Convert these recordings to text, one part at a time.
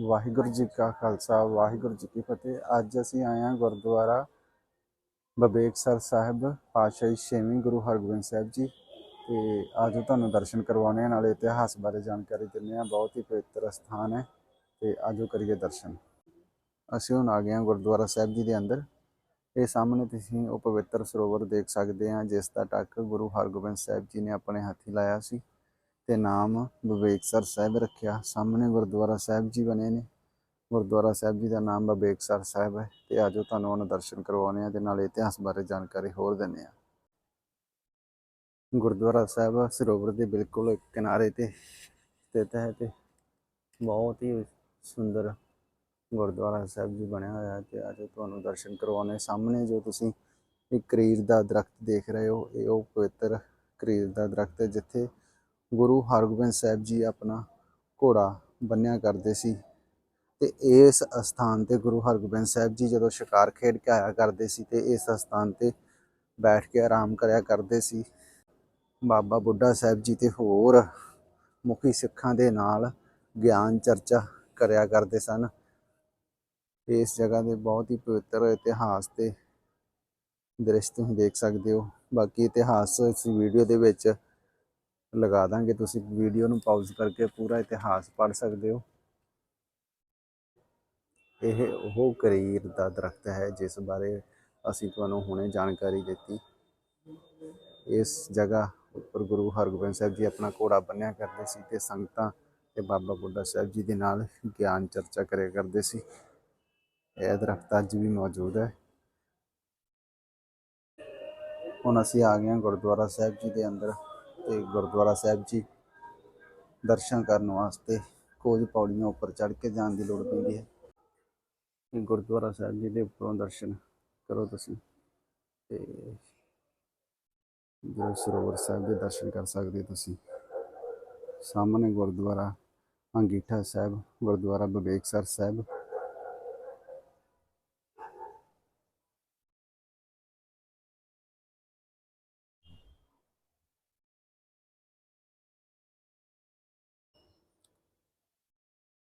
ਵਾਹਿਗੁਰੂ ਜੀ ਕਾ ਖਾਲਸਾ, ਵਾਹਿਗੁਰੂ ਜੀ ਕੀ ਫਤਿਹ। ਅੱਜ ਅਸੀਂ ਆਏ ਹਾਂ ਗੁਰਦੁਆਰਾ ਬਬੇਕਸਰ ਸਾਹਿਬ, ਪਾਤਸ਼ਾਹੀ ਛੇਵੀਂ ਗੁਰੂ ਹਰਗੋਬਿੰਦ ਸਾਹਿਬ ਜੀ। ਤੇ ਅੱਜ ਤੁਹਾਨੂੰ ਦਰਸ਼ਨ ਕਰਵਾਉਣੇ ਆ, ਨਾਲੇ ਇਤਿਹਾਸ ਬਾਰੇ ਜਾਣਕਾਰੀ ਦਿੰਦੇ ਆ। ਬਹੁਤ ਹੀ ਪਵਿੱਤਰ ਸਥਾਨ ਹੈ ਤੇ ਆਜੋ ਕਰੀਏ ਦਰਸ਼ਨ। ਅਸੀਂ ਹੁਣ ਆ ਗਏ ਹਾਂ ਗੁਰਦੁਆਰਾ ਸਾਹਿਬ ਜੀ ਦੇ ਅੰਦਰ। ਇਹ ਸਾਹਮਣੇ ਤੁਸੀਂ ਉਹ ਪਵਿੱਤਰ ਸਰੋਵਰ ਦੇਖ ਸਕਦੇ ਆ, ਜਿਸ ਦਾ ਟੱਕ ਗੁਰੂ ਹਰਗੋਬਿੰਦ ਸਾਹਿਬ ਜੀ ਨੇ ਆਪਣੇ ਹੱਥੀ ਲਾਇਆ ਸੀ। ਤੇ ਨਾਮ ਵਿਵੇਕਸਰ ਸਾਹਿਬ ਰੱਖਿਆ। ਸਾਹਮਣੇ ਗੁਰਦੁਆਰਾ ਸਾਹਿਬ ਜੀ ਬਣੇ ਨੇ। ਗੁਰਦੁਆਰਾ ਸਾਹਿਬ ਜੀ ਦਾ ਨਾਮ ਵਿਵੇਕਸਰ ਸਾਹਿਬ ਹੈ ਤੇ ਆਜੋ ਤੁਹਾਨੂੰ ਉਹਨਾਂ ਦਰਸ਼ਨ ਕਰਵਾਉਣੇ ਆ ਤੇ ਨਾਲ ਇਤਿਹਾਸ ਬਾਰੇ ਜਾਣਕਾਰੀ ਹੋਰ ਦਿੰਦੇ ਆ ਗੁਰਦੁਆਰਾ ਸਾਹਿਬ ਸਰੋਵਰ ਦੇ ਬਿਲਕੁਲ ਕਿਨਾਰੇ ਤੇ ਸਥਿਤ ਹੈ ਤੇ ਬਹੁਤ ਹੀ ਸੁੰਦਰ ਗੁਰਦੁਆਰਾ ਸਾਹਿਬ ਜੀ ਬਣਿਆ ਹੋਇਆ ਹੈ ਤੇ ਆਜੋ ਤੁਹਾਨੂੰ ਦਰਸ਼ਨ ਕਰਵਾਉਣੇ ਸਾਹਮਣੇ ਜੋ ਤੁਸੀਂ ਇੱਕ ਕਰੀਰ ਦਾ ਦਰਖਤ ਦੇਖ ਰਹੇ ਹੋ, ਇਹ ਉਹ ਪਵਿੱਤਰ ਕਰੀਰ ਦਾ ਦਰਖਤ ਹੈ ਜਿੱਥੇ ਗੁਰੂ ਹਰਗੋਬਿੰਦ ਸਾਹਿਬ ਜੀ ਆਪਣਾ ਘੋੜਾ ਬੰਨਿਆ ਕਰਦੇ ਸੀ ਤੇ ਇਸ ਅਸਥਾਨ ਤੇ ਗੁਰੂ ਹਰਗੋਬਿੰਦ ਸਾਹਿਬ ਜੀ ਜਦੋਂ ਸ਼ਿਕਾਰ ਖੇਡ ਕੇ ਆਇਆ ਕਰਦੇ ਸੀ ਤੇ ਇਸ ਅਸਥਾਨ ਤੇ ਬੈਠ ਕੇ ਆਰਾਮ ਕਰਿਆ ਕਰਦੇ ਸੀ। ਬਾਬਾ ਬੁੱਢਾ ਸਾਹਿਬ ਜੀ ਤੇ ਹੋਰ ਮੁਖੀ ਸਿੱਖਾਂ ਦੇ ਨਾਲ ਗਿਆਨ ਚਰਚਾ ਕਰਿਆ ਕਰਦੇ ਸਨ। ਇਸ ਜਗ੍ਹਾ ਦੇ ਬਹੁਤ ਹੀ ਪਵਿੱਤਰ ਇਤਿਹਾਸ ਤੇ ਦ੍ਰਿਸ਼ ਤੁਸੀਂ ਦੇਖ ਸਕਦੇ ਹੋ। ਬਾਕੀ ਇਤਿਹਾਸ ਇਸ ਵੀਡੀਓ ਦੇ ਵਿੱਚ ਲਗਾ ਦਾਂਗੇ। ਤੁਸੀਂ ਵੀਡੀਓ ਨੂੰ ਪਾਜ਼ ਕਰਕੇ ਪੂਰਾ ਇਤਿਹਾਸ ਪੜ੍ਹ ਸਕਦੇ ਹੋ। ਇਹ ਉਹ ਕਰੀਰ ਦਾ ਦਰਖਤ ਹੈ, ਜਿਸ ਬਾਰੇ ਅਸੀਂ ਤੁਹਾਨੂੰ ਹੁਣੇ ਜਾਣਕਾਰੀ ਦਿੱਤੀ। ਇਸ ਜਗ੍ਹਾ ਉੱਪਰ ਗੁਰੂ ਹਰਗੋਬਿੰਦ ਸਾਹਿਬ ਜੀ ਆਪਣਾ ਘੋੜਾ ਬੰਨਿਆ ਕਰਦੇ ਸੀ ਤੇ ਸੰਗਤਾਂ ਤੇ ਬਾਬਾ ਬੁੱਢਾ ਸਾਹਿਬ ਜੀ ਦੇ ਨਾਲ ਗਿਆਨ ਚਰਚਾ ਕਰਿਆ ਕਰਦੇ ਸੀ। ਇਹ ਦਰਖਤ ਅੱਜ ਵੀ ਮੌਜੂਦ ਹੈ। ਹੁਣ ਅਸੀਂ ਆ ਗਏ ਹਾਂ ਗੁਰਦੁਆਰਾ ਸਾਹਿਬ ਜੀ ਦੇ ਅੰਦਰ। ਤੇ ਗੁਰਦੁਆਰਾ ਸਾਹਿਬ ਜੀ ਦਰਸ਼ਨ ਕਰਨ ਵਾਸਤੇ ਕੁਝ ਪੌੜੀਆਂ ਉੱਪਰ ਚੜ੍ਹ ਕੇ ਜਾਣ ਦੀ ਲੋੜ ਪੈਂਦੀ ਹੈ। ਇਹ ਗੁਰਦੁਆਰਾ ਸਾਹਿਬ ਜੀ ਦੇ ਉੱਪਰੋਂ ਦਰਸ਼ਨ ਕਰੋ ਤੁਸੀਂ ਤੇ ਜੋ ਸਰੋਵਰ ਸਾਹਿਬ ਦੇ ਦਰਸ਼ਨ ਕਰ ਸਕਦੇ ਹੋ ਤੁਸੀਂ। ਸਾਹਮਣੇ ਗੁਰਦੁਆਰਾ ਅੰਗੀਠਾ ਸਾਹਿਬ, ਗੁਰਦੁਆਰਾ ਬਬੇਕਸਰ ਸਾਹਿਬ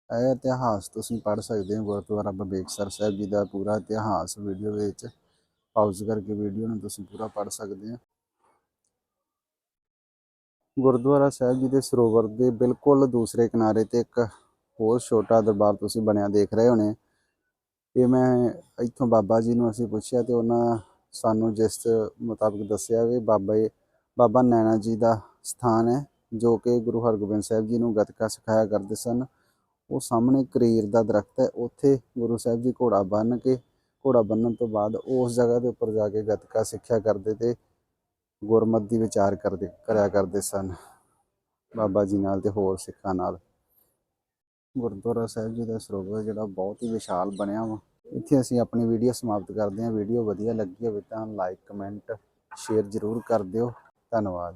ਇਹ ਇਤਿਹਾਸ ਤੁਸੀਂ ਪੜ੍ਹ ਸਕਦੇ ਹੋ, ਗੁਰਦੁਆਰਾ ਬਬੇਕਸਰ ਸਾਹਿਬ ਜੀ ਦਾ ਪੂਰਾ ਇਤਿਹਾਸ ਵੀਡੀਓ ਵਿੱਚ। ਪਾਜ਼ ਕਰਕੇ ਵੀਡੀਓ ਨੂੰ ਤੁਸੀਂ ਪੂਰਾ ਪੜ੍ਹ ਸਕਦੇ ਹੋ। ਗੁਰਦੁਆਰਾ ਸਾਹਿਬ ਜੀ ਦੇ ਸਰੋਵਰ ਦੇ ਬਿਲਕੁਲ ਦੂਸਰੇ ਕਿਨਾਰੇ ਤੇ ਇੱਕ ਹੋਰ ਛੋਟਾ ਦਰਬਾਰ ਤੁਸੀਂ ਬਣਿਆ ਦੇਖ ਰਹੇ ਹੋਣੇ। ਇਹ ਮੈਂ ਇੱਥੋਂ ਬਾਬਾ ਜੀ ਨੂੰ ਅਸੀਂ ਪੁੱਛਿਆ ਤੇ ਉਹਨਾਂ ਸਾਨੂੰ ਜਿਸ ਮੁਤਾਬਕ ਦੱਸਿਆ ਵੀ ਬਾਬਾ ਜੀ, ਬਾਬਾ ਨੈਣਾ ਜੀ ਦਾ ਸਥਾਨ ਹੈ, ਜੋ ਕਿ ਗੁਰੂ ਹਰਗੋਬਿੰਦ ਸਾਹਿਬ ਜੀ ਨੂੰ ਗਤਕਾ ਸਿਖਾਇਆ ਕਰਦੇ ਸਨ। ਉਹ ਸਾਹਮਣੇ ਕਰੀਰ ਦਾ ਦਰਖਤ ਹੈ। ਉੱਥੇ ਗੁਰੂ ਸਾਹਿਬ ਜੀ ਘੋੜਾ ਬੰਨ੍ਹ ਕੇ, ਘੋੜਾ ਬੰਨਣ ਤੋਂ ਬਾਅਦ ਉਸ ਜਗ੍ਹਾ ਦੇ ਉੱਪਰ ਜਾ ਕੇ ਗੱਤਕਾ ਸਿੱਖਿਆ ਕਰਦੇ ਤੇ ਗੁਰਮਤ ਦੀ ਵਿਚਾਰ ਕਰਦੇ, ਕਰਿਆ ਕਰਦੇ ਸਨ। ਬਾਬਾ ਜੀ ਨਾਲ ਤੇ ਹੋਰ ਸਿੱਖਾਂ ਨਾਲ। ਗੁਰਦੁਆਰਾ ਸਾਹਿਬ ਜੀ ਦਾ ਸਰੋਵਰ ਜਿਹੜਾ ਬਹੁਤ ਹੀ ਵਿਸ਼ਾਲ ਬਣਿਆ ਵਾ। ਇੱਥੇ ਅਸੀਂ ਆਪਣੀ ਵੀਡੀਓ ਸਮਾਪਤ ਕਰਦੇ ਹਾਂ। ਵੀਡੀਓ ਵਧੀਆ ਲੱਗੀ ਹੋਵੇ ਤਾਂ ਲਾਈਕ, ਕਮੈਂਟ, ਸ਼ੇਅਰ ਜ਼ਰੂਰ ਕਰ ਦਿਓ। ਧੰਨਵਾਦ।